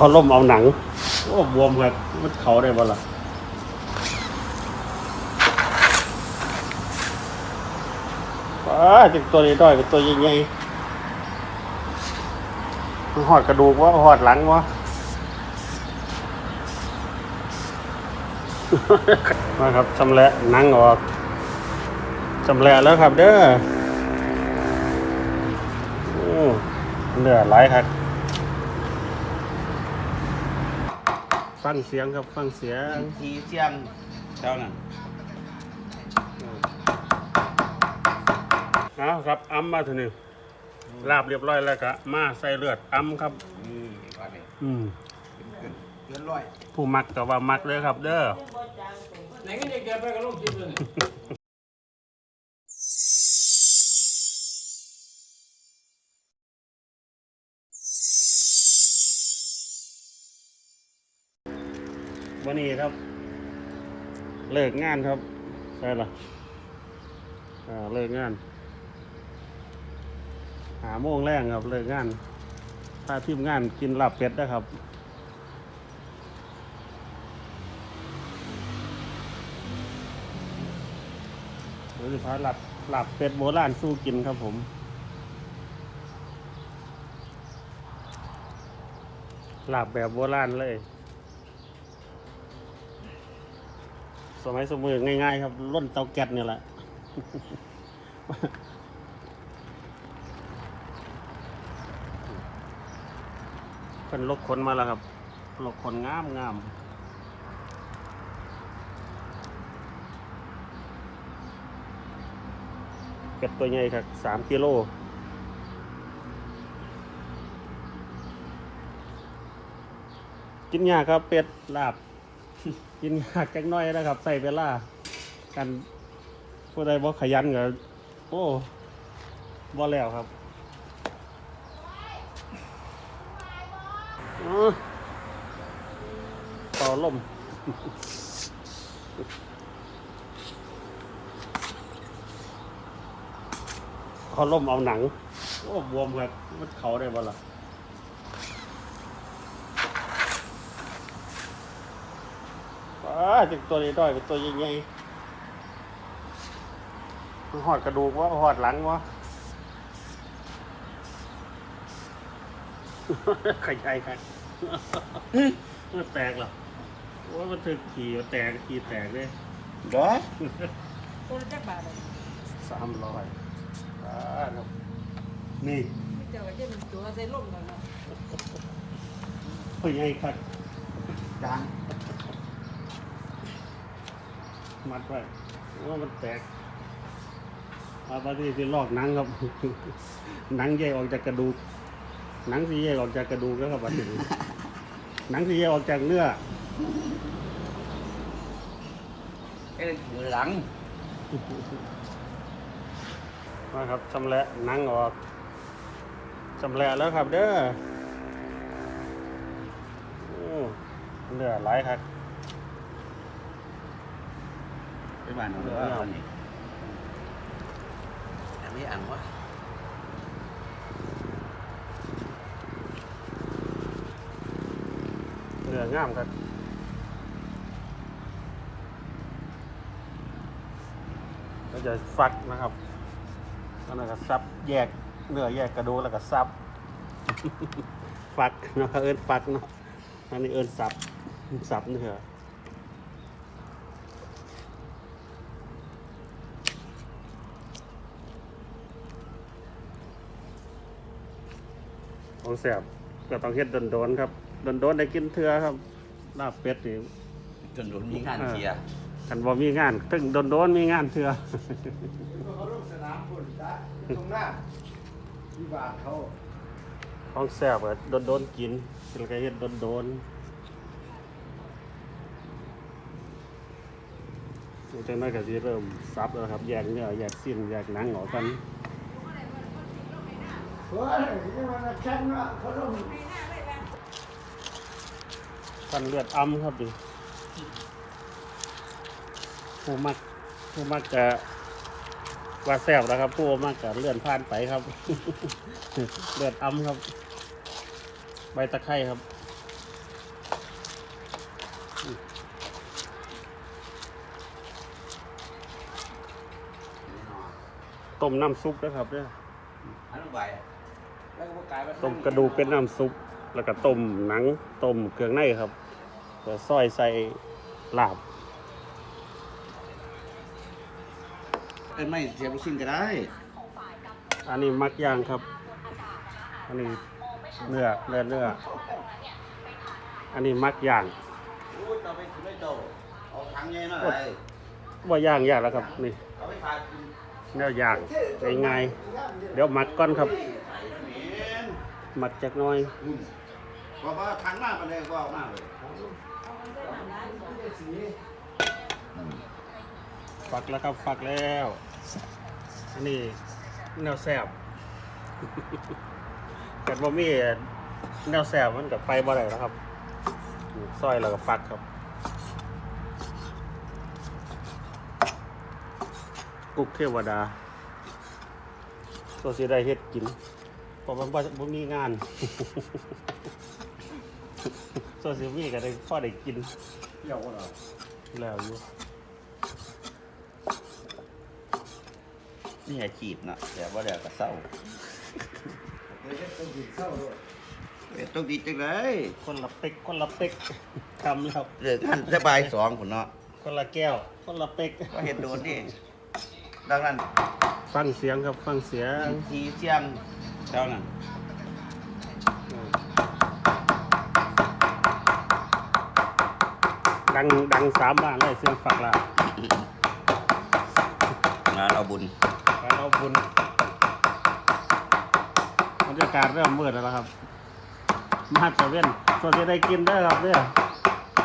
เขาล่มเอาหนัง โอ้บวมครับมันเขาได้บ่ล่ะว้าจากตัวนี้ด้อยเป็นตัวใหญ่ๆมันหอดกระดูกวะหอดหลังวะมาครับชำแหละหนังออกชำแหละแล้วครับเด้อโอ้เหลือหลายครับ ฟังเสียงครับฟังเสียงทีเชียงเจ้านั่นเอาครับอ้ำมาทีนี้ลาบเรียบร้อยแล้วก็มาใส่เลือดอ้ำครับนี่ว่าเลยอืมเกินร้อยผู้มักก็ว่ามักเลยครับ เด้อไหนก็เนี่ยแกไปกับลูกจิบเลย นีครับ เลิกงานครับ ใช่หรออ่าเลิกงาน หาโมงแรงครับ เลิกงานพาทีมงานกินลาบเป็ดนะครับเดี๋ยวจะพาหลับหลับเป็ดโบราณสู้กินครับผมหลับแบบโบราณเลย มัยสมือง่ายๆ ครับร่นเตาแก๊สเนี่ยแหละเป็นลกคนมาแล้วครับลกคนงามงามเป็ดตัวใหญ่ครับสามกิโลกินยาครับเป็ดลาบ กินยากจักหน้อยนะครับใส่เวลากันผู้ใดบ่ขยันก็โอ้บ่แล้วครับอื้อต่อลมเขาล่มเอาหนัง โอ้บวมครับมันเขาได้บ่ล่ะ ว้าจากตัวนี้ด้อยเป็นตัวใหญ่ๆมันหอดกระดูกวะหอดหลังวะขยายครับมันแตกเหรอว่ามันถึงขี่แตกขี่แตกเลยเด้อตัวละจักบาทเลยสามร้อยครับนี่ไม่เจอกันเจ้าเป็นตัวใส่ล่มกันเนาะตัวใหญ่ครับจาน มัดไว้ว่ามันแตกมาปฏิทินลอกหนังครับ หนังแยกออกจากกระดูก หนังสีแยกออกจากกระดูกแล้วครับบัดนี้หนังสีแยกออกจากเนื้อเอ้ยถือหลังมาครับชำแหละหนังออกชำแหละแล้วครับเด้อโอ้เนื้อหลายครับ ไป บ้านของเราวันนี้อันนี้อ่างวะเนื้องามครับเราจะฟักนะครับแล้วก็ซับแยกเนื้อแยกกระดูกแล้วก็ซับ ฟักเนาะเอิ้นฟักเนาะอันนี้เอิ้นสับสับเนื้อ ของแสบก็ต้องเฮ็ดโดนๆครับโดนๆได้กินเทื่อครับลาบเป็ดนี่จนโดนมีงานเชียร์คันบ่มีงานถึงโดนๆมีงานเทื่อเขาลงสนามคนจ้ะตรงหน้าที่บาทเขาของแสบก็โดนๆกินกินแล้วก็เฮ็ดโดนๆนี่จังนั้นก็สิเริ่มซับแล้วครับ แยกเนื้อแยกสิ้นแยกหนังออกกัน กันเลือดอ้ำครับดิผู้มักผู้มักจะว่าแซ่บแล้วครับ ผู้มักจะเลื่อนผ่านไปครับ เลือดอ้ำครับ ใบตะไคร้ครับต้มน้ำซุปนะครับเนี่ยอันนั้นใบ ต้มกระดูกเป็นน้ำซุป แล้วก็ต้มหนังต้มเครื่องในครับแล้วซอยใส่ลาบเป็นไม่เสียบลูกชิ้นก็ได้ อันนี้มักย่างครับ อันนี้เนื้อเนื้อเนื้อ อันนี้มักย่างรูดเอาไปถึงไม่โตเอาถังใหญ่มาเลยว่าย่างยากแล้วครับนี่เอาไปฝากกินแนวย่างง่ายๆเดี๋ยวมัดก่อนครับใส่เหม็นมัดจักหน้อยอืมบอกว่าถังมากไปเลยก็เอามากเลยฟักแล้วครับฟักแล้ว อันนี้แนวแสบ เกิดว่ามีแนวแสบมันกับไปบ่ได้แล้วครับซอยแล้วก็ฟักครับกุกเทวดาตัวสีได้เฮ็ดกินเพ ราะมันบ่บ่มีงานส่วนสิมีก็ได้พอได้กินเกี่ยวกันเหรอแล้วอยู่นี่ไงจีบนะแต่ว่าเดี๋ยวก็เศร้าเดี๋ยวจะต้องกินข้าวด้วยเดี๋ยวต้องดีจังเลยคนละเป็กคนละเป็กทำแล้วเดือดกันสบายสองคนเนาะคนละแก้ว คนละเป็กก็เห็นโดนนี่ดังนั้น ฟังเสียงครับฟังเสียงทีเสียง เจ้านั่นดังดังสามบ้านเลยเสียงฝักละงานเอาบุญการเอาบุญบรรยากาศเริ่มมืดแล้วครับ มาจะเว้นส่วนที่ได้กินได้อครับเนี่ย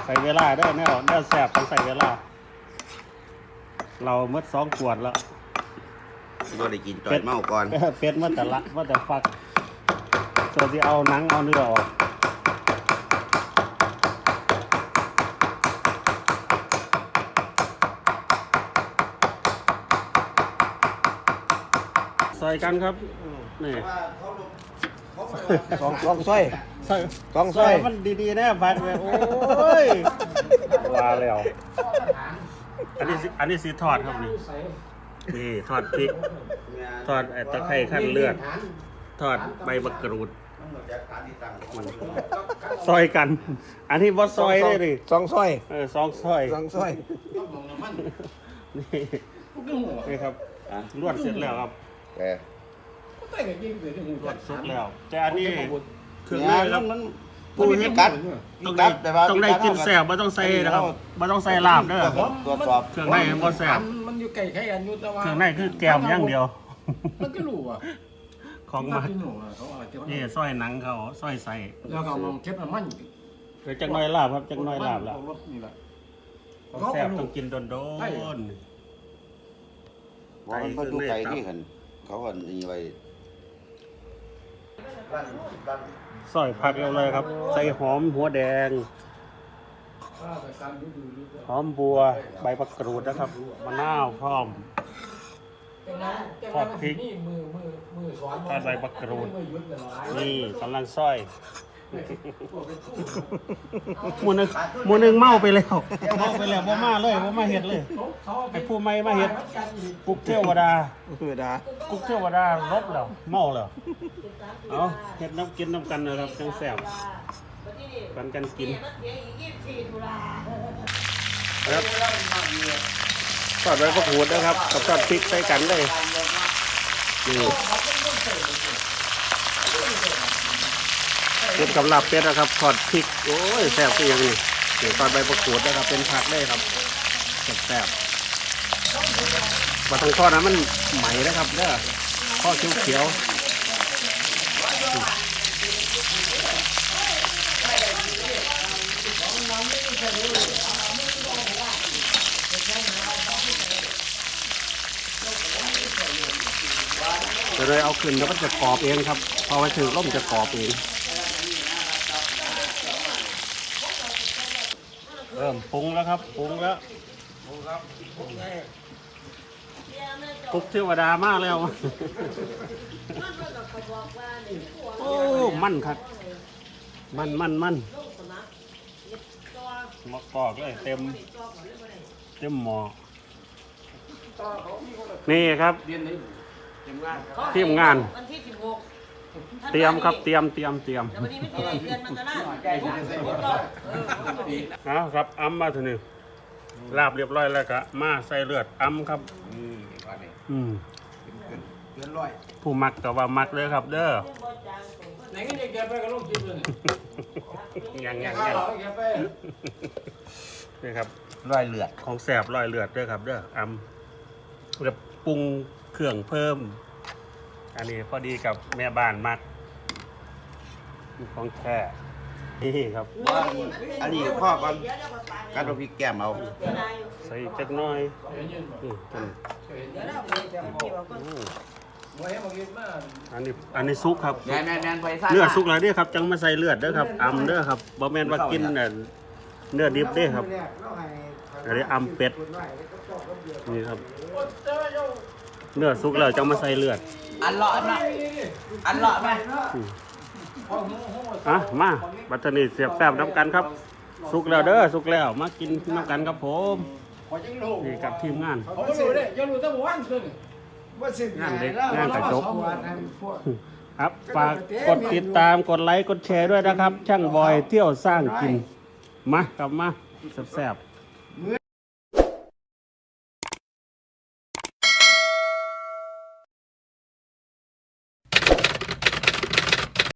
ใส่เวลาได้อแน่แน่แสบต้องใส่เวลา เราเมื่อสองขวดแล้ว ก็ได้กินต่อยเมาก่อนเป็ดมาแต่ละมาแต่ฟักส่วนที่เอาหนังเอาเนื้อออกใส่กันครับนี่สองสองสร้อยใส่สองสร้อยมันดีๆแน่ฟัดเลยโอ้ยว่าแล้วอันนี้สิอันนี้สีทอดครับนี่ นี่ทอดพริก ทอดไอ้ตะไคร้ขั้นเลือด ทอดใบมะกรูด ซอยกัน อันนี้บอซอยได้ดิสองสร้อยเออสองซอย สองสร้อยนี่นี่ครับลวดเสร็จแล้วครับแต่ลวดสุกแล้ว แต่อันนี้เครื่องเนี่ในยครับ มันปูเฮ็ดกัดต้องกัได้ดแต่ว่าต้องได้กินแสบไม่ต้องใส่นะครับไม่ต้องใส่ลาบเด้อตรวจสอบเครื่องในมันบ่แสบมันอยู่ไก่ไข่อันอยู่แต่ว่าเครื่องในคือแก้มอย่างเดียว มันก็รู้อะของมาที่หนูอะเขาอาจจะนี่ซอยหนังเขาซอยใส่แล้วก็มองเช็ดน้ำมันเดี๋ยวจักหน้อยลาบครับจักหน้อยลาบแล้วรถนี่แหละของแสบต้องกินโดนใช่ๆว่ามันเพิ่งดูไก่ที่กันเขาว่านี่ไว้ ซอยผักเอาเลยครับ ใส่หอมหัวแดง หอมบัว ใบมะกรูดนะครับ มะนาวพร้อมทอดพริกนี่มือมือมือสอนทอดใบมะกรูดมือยุดเลยนี่กำลังซอย หมูหนึงหมูหนึงเมาไปแล้วเมาไปแล้วบ่มาเลยบ่มาเฮ็ดเลยไอ้ผู้ไม่มาเฮ็ดกุกเทวดาธรรมดากุกเทวดารบแล้วเมาแล้วเอาเฮ็ดน้ำกินน้ำกันนะครับจังแซ่บกันกันกินครับทอดใบมะกรูดนะครับกับทอดพริกใส่กันเลยนี่ เก็บกับลาบเป็ดนะครับทอดพริกโอ้ยแซ่บก็ยังนี่นี่ทอดใบมะกรูดนะครับ เป็นผักเลยครับแซ่บๆมาทางทอดนะมันใหม่นะครับเด้อข้อเขียวๆจะเลยเอาขึ้นแล้วก็จะกรอบเองครับพอไปถึงร่มจะกรอบเอง เริ่ม ปรุงแล้วครับปรุงแล้วปรุกเทวดามากแล้ว โอ้ มันครับ มันมันมันมากอกเลยเต็ม เต็มหมอ นี่ครับเรียนนี่เตรียมงานทีมงาน วันที่สิบหก เตรียมครับเตรียมเตรียมเตรียมแล้ววันนี้ไม่ได้เดือนมันก็น่าเออเอาครับอ้ำมาเถอะนี่ลาบเรียบร้อยแล้วก็มาใส่เลือดอ้ำครับนี่ว่านี่อืมเกินร้อยผู้มักก็ว่ามักเลยครับเด้อไหนก็จะแกไปก็ลงคลิปเลยยังยังข้ายังวแกไปนี่ครับร้อยเลือดของแสบร้อยเลือดเด้อครับเด้ออ้ำแล้วปรุงเครื่องเพิ่ม อันนี้พอดีกับแม่บ้านมักของแท้นี่ครับว่าอันนี้พ่อก่อนการเอาพริกแก้มเอาใส่จักหน้อยเห็นยืนบ่นี่ต้นเห็นเดี๋ยืยวนเราไปเดี๋ยวพี่บอกก่อนอืมบ่เห็นบ่กินมาอันนี้อันนี้ซุกครับ แม่นแม่นแม่นไปซ่าเนื้อสุกแล้วเด้อครับ จังมาใส่เลือดเด้อครับอำเด้อครับบ่แม่นว่ากินน่ะเนื้อดิบเด้อครับอันนี้อำเป็ดนี่ครับโอ้เจ้าเจ้าเนื้อสุกแล้วจังมาใส่เลือด อันเลาะนะอันเลาะไหมพ่อหูหูอะมาบัดทนี้เสียบแซ่บน้ำกันครับ สุกแล้วเด้อสุกแล้วมากินน้ำกันครับผมขอจังรู้นี่กับทีมงานเขาบ่รู้เด้อย่ารู้แต่บ่วันซึ่งว่าสิงานเล็กแล้วงานกระจกว่าทางพวกครับฝากกดติดตามกดไลค์กดแชร์ด้วยนะครับ ช่างบอยเที่ยวสร้างกิน มากลับมาแซ่บๆ